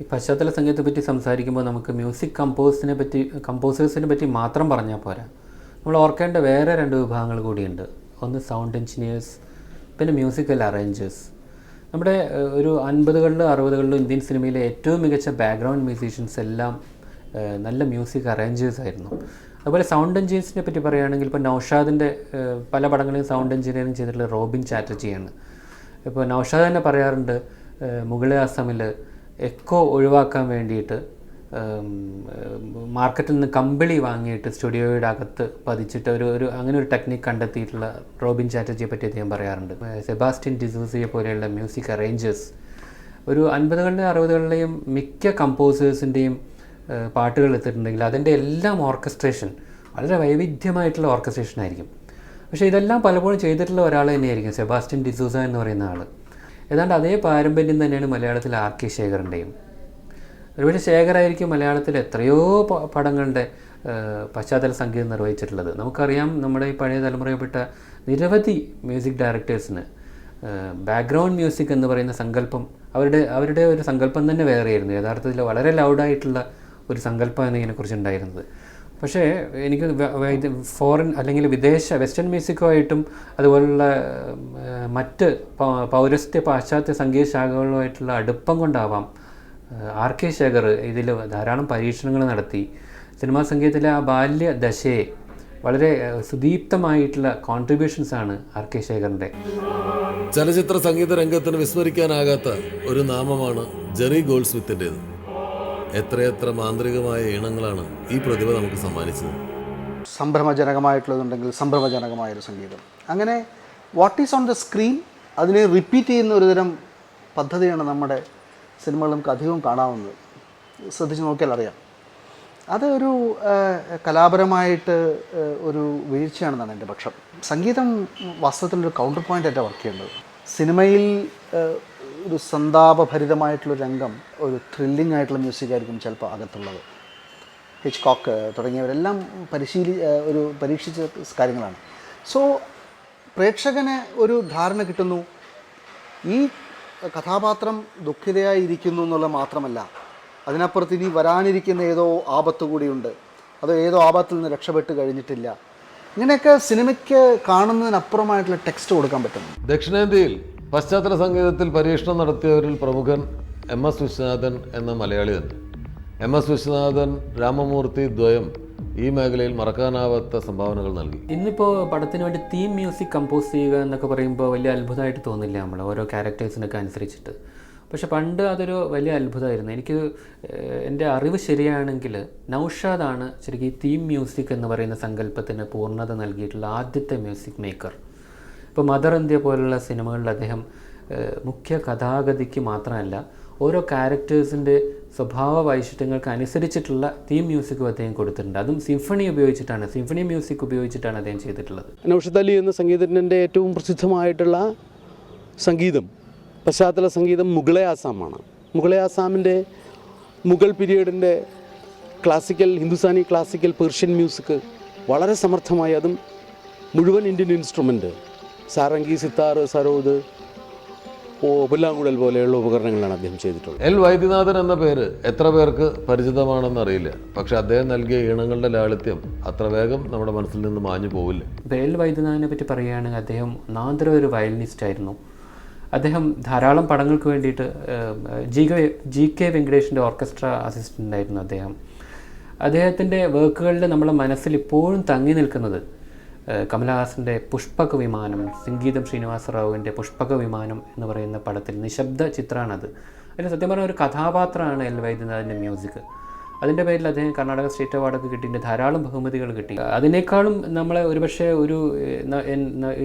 ഈ പശ്ചാത്തല സംഗീതത്തെ പറ്റി സംസാരിക്കുമ്പോൾ നമുക്ക് മ്യൂസിക് കമ്പോസിനെ പറ്റി കമ്പോസേഴ്സിനെ പറ്റി മാത്രം പറഞ്ഞാൽ പോരാ. നമ്മൾ ഓർക്കേണ്ട വേറെ രണ്ട് വിഭാഗങ്ങൾ കൂടിയുണ്ട്. ഒന്ന് സൗണ്ട് എഞ്ചിനീയേഴ്സ് പിന്നെ മ്യൂസിക്കൽ അറേഞ്ചേഴ്സ് നമ്മുടെ ഒരു അൻപതുകളിലും അറുപതുകളിലും ഇന്ത്യൻ സിനിമയിലെ ഏറ്റവും മികച്ച ബാക്ക്ഗ്രൗണ്ട് മ്യൂസീഷ്യൻസ് എല്ലാം നല്ല മ്യൂസിക് അറേഞ്ചേഴ്സ് ആയിരുന്നു. അതുപോലെ സൗണ്ട് എഞ്ചിനീയേഴ്സിനെ പറ്റി പറയുകയാണെങ്കിൽ ഇപ്പോൾ നൗഷാദിന്റെ പല പടങ്ങളിലും സൗണ്ട് എഞ്ചിനീയറിങ് ചെയ്തിട്ടുള്ള റോബിൻ ചാറ്റർജിയാണ്. ഇപ്പോൾ നൗഷാദ് തന്നെ പറയാറുണ്ട് മുകളെ അസമിൽ എക്കോ ഒഴിവാക്കാൻ വേണ്ടിയിട്ട് മാർക്കറ്റിൽ നിന്ന് കമ്പിളി വാങ്ങിയിട്ട് സ്റ്റുഡിയോയുടെ അകത്ത് പതിച്ചിട്ട് ഒരു ഒരു അങ്ങനെ ഒരു ടെക്നിക്ക് കണ്ടെത്തിയിട്ടുള്ള റോബിൻ ചാറ്റർജിയെ പറ്റി അദ്ദേഹം പറയാറുണ്ട്. സെബാസ്റ്റ്യൻ ഡിസൂസിയെ പോലെയുള്ള മ്യൂസിക് അറേഞ്ചേഴ്സ്. ഒരു അൻപതുകളിലെയും അറുപതുകളിലെയും മിക്ക കമ്പോസേഴ്സിന്റെയും പാട്ടുകൾ എത്തിയിട്ടുണ്ടെങ്കിൽ അതിന്റെ എല്ലാം ഓർക്കസ്ട്രേഷൻ വളരെ വൈവിധ്യമായിട്ടുള്ള ഓർക്കസ്ട്രേഷൻ ആയിരിക്കും പക്ഷേ ഇതെല്ലാം പലപ്പോഴും ചെയ്തിട്ടുള്ള ഒരാൾ തന്നെയായിരിക്കും സെബാസ്റ്റ്യൻ ഡിസൂസ എന്ന് പറയുന്ന ആൾ ഏതാണ്ട് അതേ പാരമ്പര്യം തന്നെയാണ് മലയാളത്തിൽ ആർ കെ ശേഖറിന്റെയും ഒരുപക്ഷെ ശേഖരായിരിക്കും മലയാളത്തിൽ എത്രയോ പടങ്ങളുടെ പശ്ചാത്തല സംഗീതം നിർവഹിച്ചിട്ടുള്ളത്. നമുക്കറിയാം നമ്മുടെ ഈ പഴയ തലമുറയിൽപ്പെട്ട നിരവധി മ്യൂസിക് ഡയറക്ടേഴ്സിന് ബാക്ക്ഗ്രൗണ്ട് മ്യൂസിക് എന്ന് പറയുന്ന സങ്കല്പം അവരുടെ അവരുടെ ഒരു സങ്കല്പം തന്നെ വേറെയായിരുന്നു. യഥാർത്ഥത്തിൽ വളരെ ലൗഡായിട്ടുള്ള ഒരു സങ്കല്പമാണ് ഇതിനെക്കുറിച്ച് ഉണ്ടായിരുന്നത്. പക്ഷേ എനിക്ക് ഫോറിൻ അല്ലെങ്കിൽ വിദേശ വെസ്റ്റേൺ മ്യൂസിക്കുമായിട്ടും അതുപോലുള്ള മറ്റ് പൗരസ്ത്യ പാശ്ചാത്യ സംഗീത ശാഖകളുമായിട്ടുള്ള അടുപ്പം കൊണ്ടാവാം ആർ കെ ശേഖർ ഇതിൽ ധാരാളം പരീക്ഷണങ്ങൾ നടത്തി. സിനിമാ സംഗീതത്തിലെ ആ ബാല്യ ദശയെ വളരെ സുദീപ്തമായിട്ടുള്ള കോൺട്രിബ്യൂഷൻസ് ആണ് ആർ കെ ശേഖറിന്റെ. ചലച്ചിത്ര സംഗീത രംഗത്തിന് വിസ്മരിക്കാനാകാത്ത ഒരു നാമമാണ് ജെറി ഗോൾഡ് സ്മിത്തിന്റെത് എത്രയെത്ര മാന്ത്രികമായ ഈണങ്ങളാണ് ഈ പ്രതിഭ നമുക്ക് സമ്മാനിച്ചത്? സംഭ്രമജനകമായിട്ടുള്ളതുണ്ടെങ്കിൽ സംഭ്രമജനകമായൊരു സംഗീതം. അങ്ങനെ what is on the screen അതിനെ റിപ്പീറ്റ് ചെയ്യുന്ന ഒരുതരം പദ്ധതിയാണ് നമ്മുടെ സിനിമകൾ നമുക്ക് അധികവും കാണാവുന്നത്. ശ്രദ്ധിച്ച് നോക്കിയാൽ അറിയാം. അത് ഒരു കലാപരമായിട്ട് ഒരു വീഴ്ചയാണെന്നാണ് എന്റെ പക്ഷം. സംഗീതം വാസ്തവത്തിൽ ഒരു കൗണ്ടർ പോയിന്റ് ആയിട്ടാണ് വർക്ക് ചെയ്യേണ്ടത് സിനിമയിൽ ഒരു സന്താപഭരിതമായിട്ടുള്ള രംഗം ഒരു ത്രില്ലിംഗ് ആയിട്ടുള്ള മ്യൂസിക് ആയിരിക്കും ചിലപ്പോൾ അകത്തുള്ളത്. ഹിച്ച് കോക്ക് തുടങ്ങിയവരെല്ലാം പരിശീലി ഒരു പരീക്ഷിച്ച കാര്യങ്ങളാണ്. സോ പ്രേക്ഷകന് ഒരു ധാരണ കിട്ടുന്നു. ഈ കഥാപാത്രം ദുഃഖിതയായി ഇരിക്കുന്നു എന്നുള്ള മാത്രമല്ല അതിനപ്പുറത്ത് ഇനി വരാനിരിക്കുന്ന ഏതോ ആപത്ത് കൂടിയുണ്ട്. അതോ ഏതോ ആപത്തിൽ നിന്ന് രക്ഷപ്പെട്ട് കഴിഞ്ഞിട്ടില്ല. ഇങ്ങനെയൊക്കെ സിനിമയ്ക്ക് കാണുന്നതിനപ്പുറമായിട്ടുള്ള ടെക്സ്റ്റ് കൊടുക്കാൻ പറ്റുന്നു. ദക്ഷിണേന്ത്യയിൽ പശ്ചാത്തല സംഗീതത്തിൽ പരീക്ഷണം നടത്തിയവരിൽ പ്രമുഖൻ എം എസ് വിശ്വനാഥൻ എന്ന മലയാളി തന്നെ എം എസ് വിശ്വനാഥൻ രാമമൂർത്തി ദ്വയം ഈ മേഖലയിൽ മറക്കാനാവാത്ത സംഭാവനകൾ നൽകി. ഇന്നിപ്പോൾ പടത്തിന് വേണ്ടി തീം മ്യൂസിക് കമ്പോസ് ചെയ്യുക എന്നൊക്കെ പറയുമ്പോൾ വലിയ അത്ഭുതമായിട്ട് തോന്നില്ല നമ്മൾ ഓരോ ക്യാരക്ടേഴ്സിനൊക്കെ അനുസരിച്ചിട്ട്. പക്ഷെ പണ്ട് അതൊരു വലിയ അത്ഭുതമായിരുന്നു. എനിക്ക് എന്റെ അറിവ് ശരിയാണെങ്കിൽ നൗഷാദാണ് ശരിക്കും തീം മ്യൂസിക് എന്ന് പറയുന്ന സങ്കല്പത്തിന് പൂർണത നൽകിയിട്ടുള്ള ആദ്യത്തെ മ്യൂസിക് മേക്കർ ഇപ്പോൾ മദർ ഇന്ത്യ പോലുള്ള സിനിമകളിൽ അദ്ദേഹം മുഖ്യ കഥാഗതിക്ക് മാത്രമല്ല ഓരോ ക്യാരക്ടേഴ്സിന്റെ സ്വഭാവ വൈശിഷ്ട്യങ്ങൾക്ക് അനുസരിച്ചിട്ടുള്ള തീം മ്യൂസിക്കും അദ്ദേഹം കൊടുത്തിട്ടുണ്ട്. അതും സിംഫണി ഉപയോഗിച്ചിട്ടാണ്. സിംഫണി മ്യൂസിക് ഉപയോഗിച്ചിട്ടാണ് അദ്ദേഹം ചെയ്തിട്ടുള്ളത്. നൌഷദ് അലി എന്ന സംഗീതജ്ഞന്റെ ഏറ്റവും പ്രസിദ്ധമായിട്ടുള്ള സംഗീതം പശ്ചാത്തല സംഗീതം മുഗളെ ആസാമാണ്. മുഗളെ ആസാമിന്റെ Mughal പീരീഡിന്റെ classical Hindustani classical Persian music വളരെ സമർത്ഥമായി അതും മുഴുവൻ ഇന്ത്യൻ ഇൻസ്ട്രുമെന്റ് സാരംഗി സിത്താർ സരോദ് ഓ പുല്ലാങ്കുഴൽ പോലെയുള്ള ഉപകരണങ്ങളാണ് അദ്ദേഹം ചെയ്തിട്ടുള്ളത്. എൽ വൈദ്യനാഥൻ എന്ന പേര് എത്ര പേർക്ക് പരിചിതമാണെന്ന് അറിയില്ല. പക്ഷെ അദ്ദേഹം നൽകിയ ഈണങ്ങളുടെ ലാളിത്യം അത്ര വേഗം നമ്മുടെ മനസ്സിൽ നിന്ന് മാഞ്ഞു പോവില്ല. എൽ വൈദ്യനാഥനെ പറ്റി പറയുകയാണെങ്കിൽ അദ്ദേഹം നാന്തര ഒരു വയലിനിസ്റ്റ് ആയിരുന്നു. അദ്ദേഹം ധാരാളം പടങ്ങൾക്ക് വേണ്ടിയിട്ട് ജി കെ ജി കെ വെങ്കടേഷിന്റെ ഓർക്കസ്ട്ര അസിസ്റ്റന്റ് ആയിരുന്നു അദ്ദേഹം. അദ്ദേഹത്തിന്റെ വർക്കുകളിൽ നമ്മളെ മനസ്സിൽ ഇപ്പോഴും തങ്ങി നിൽക്കുന്നത് കമലഹാസന്റെ പുഷ്പക വിമാനം സംഗീതം ശ്രീനിവാസറാവുവിന്റെ പുഷ്പക വിമാനം എന്ന് പറയുന്ന പടത്തിൽ നിശബ്ദ ചിത്രമാണത് അതിൽ സത്യം പറഞ്ഞാൽ ഒരു കഥാപാത്രമാണ് എൽ വൈദ്യനാഥിന്റെ മ്യൂസിക്. അതിന്റെ പേരിൽ അദ്ദേഹം കർണാടക സ്റ്റേറ്റ് അവാർഡൊക്കെ കിട്ടിയിട്ട് ധാരാളം ബഹുമതികൾ കിട്ടി. അതിനേക്കാളും നമ്മളെ ഒരുപക്ഷെ ഒരു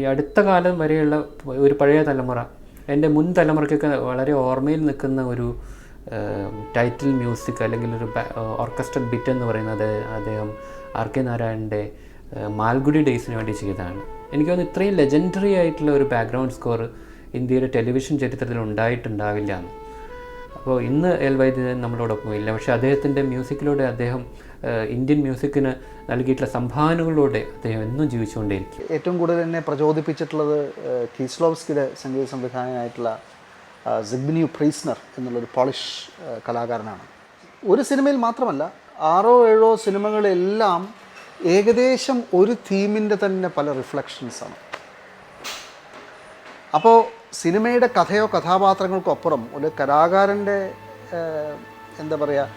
അടുത്ത കാലം വരെയുള്ള ഒരു പഴയ തലമുറ എന്റെ മുൻ തലമുറയ്ക്കൊക്കെ വളരെ ഓർമ്മയിൽ നിൽക്കുന്ന ഒരു ടൈറ്റിൽ മ്യൂസിക് അല്ലെങ്കിൽ ഒരു ഓർക്കസ്ട്രൽ ബിറ്റ് എന്ന് പറയുന്നത് അദ്ദേഹം ആർ കെ നാരായണന്റെ മാൽഗുഡി ഡേയ്സിന് വേണ്ടി ചെയ്തതാണ്. എനിക്ക് തോന്നുന്നു ഇത്രയും ലെജൻഡറി ആയിട്ടുള്ള ഒരു ബാക്ക്ഗ്രൗണ്ട് സ്കോർ ഇന്ത്യയുടെ ടെലിവിഷൻ ചരിത്രത്തിൽ ഉണ്ടായിട്ടുണ്ടാവില്ല എന്ന്. അപ്പോൾ ഇന്ന് എൽ വൈദ്യുതൻ നമ്മളോടൊപ്പം ഇല്ല. പക്ഷേ അദ്ദേഹത്തിന്റെ മ്യൂസിക്കിലൂടെ അദ്ദേഹം ഇന്ത്യൻ മ്യൂസിക്കിന് നൽകിയിട്ടുള്ള സംഭാവനകളിലൂടെ അദ്ദേഹം എന്നും ജീവിച്ചുകൊണ്ടേയിരിക്കും. ഏറ്റവും കൂടുതൽ എന്നെ പ്രചോദിപ്പിച്ചിട്ടുള്ളത് കീസ്ലോവ്സ്കിയുടെ സംഗീത സംവിധായകനായിട്ടുള്ള സിഗ്നിയു പ്രീസ്നർ എന്നുള്ളൊരു പോളിഷ് കലാകാരനാണ്. ഒരു സിനിമയിൽ മാത്രമല്ല ആറോ ഏഴോ സിനിമകളെല്ലാം ഏകദേശം ഒരു തീമിന്റെ തന്നെ പല റിഫ്ലക്ഷൻസാണ് അപ്പോൾ സിനിമയുടെ കഥയോ കഥാപാത്രങ്ങൾക്കോ അപ്പുറം ഒരു കലാകാരന്റെ എന്താ പറയുക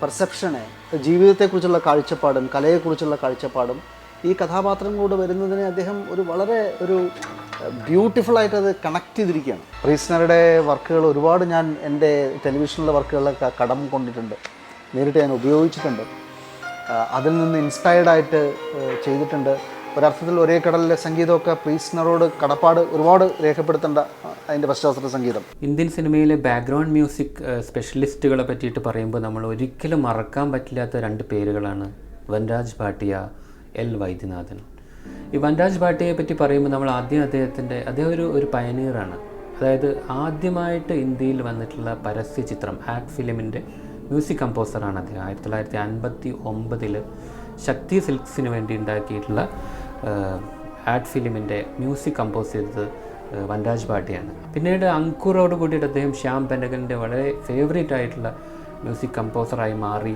പെർസെപ്ഷനെ ജീവിതത്തെക്കുറിച്ചുള്ള കാഴ്ചപ്പാടും കലയെക്കുറിച്ചുള്ള കാഴ്ചപ്പാടും ഈ കഥാപാത്രങ്ങളോട് വരുന്നതിനെ അദ്ദേഹം ഒരു വളരെ ഒരു ബ്യൂട്ടിഫുൾ ആയിട്ട് അത് കണക്ട് ചെയ്തിരിക്കുകയാണ്. റീസ്നറുടെ വർക്കുകൾ ഒരുപാട് ഞാൻ എന്റെ ടെലിവിഷനിലെ വർക്കുകളിലൊക്കെ കടം കൊണ്ടിട്ടുണ്ട്. നേരിട്ട് ഞാൻ ഉപയോഗിച്ചിട്ടുണ്ട്. അതിൽ നിന്ന് ഇൻസ്പയർഡ് ആയിട്ട് ചെയ്തിട്ടുണ്ട്. ഒരർത്ഥത്തിൽ ഒരേ കടലിലെ സംഗീതമൊക്കെ പ്രീസ്നറോട് കടപ്പാട് ഒരുപാട് രേഖപ്പെടുത്തേണ്ട അതിന്റെ പശ്ചാത്തല സംഗീതം. ഇന്ത്യൻ സിനിമയിലെ ബാക്ക്ഗ്രൗണ്ട് മ്യൂസിക് സ്പെഷ്യലിസ്റ്റുകളെ പറ്റിയിട്ട് പറയുമ്പോൾ നമ്മൾ ഒരിക്കലും മറക്കാൻ പറ്റില്ലാത്ത രണ്ട് പേരുകളാണ് വൻരാജ് ഭാട്ടിയ എൽ വൈദ്യനാഥൻ. ഈ വൻരാജ് ഭാട്ടിയെ പറ്റി പറയുമ്പോൾ നമ്മൾ ആദ്യം അദ്ദേഹത്തിന്റെ അദ്ദേഹം ഒരു ഒരു പയനീറാണ് അതായത് ആദ്യമായിട്ട് ഇന്ത്യയിൽ വന്നിട്ടുള്ള പരസ്യ ചിത്രം ആക്ട് ഫിലിമിന്റെ മ്യൂസിക് കമ്പോസറാണ് അദ്ദേഹം. ആയിരത്തി തൊള്ളായിരത്തി അൻപത്തി ഒമ്പതിൽ ശക്തി സിൽക്സിന് വേണ്ടി ഉണ്ടാക്കിയിട്ടുള്ള ആഡ് ഫിലിമിന്റെ മ്യൂസിക് കമ്പോസ് ചെയ്തത് വൻരാജ് പാട്ടിയാണ്. പിന്നീട് അങ്കുറോട് കൂടിയിട്ട് അദ്ദേഹം ശ്യാം പെനഗലിന്റെ വളരെ ഫേവറേറ്റ് ആയിട്ടുള്ള മ്യൂസിക് കമ്പോസറായി മാറി.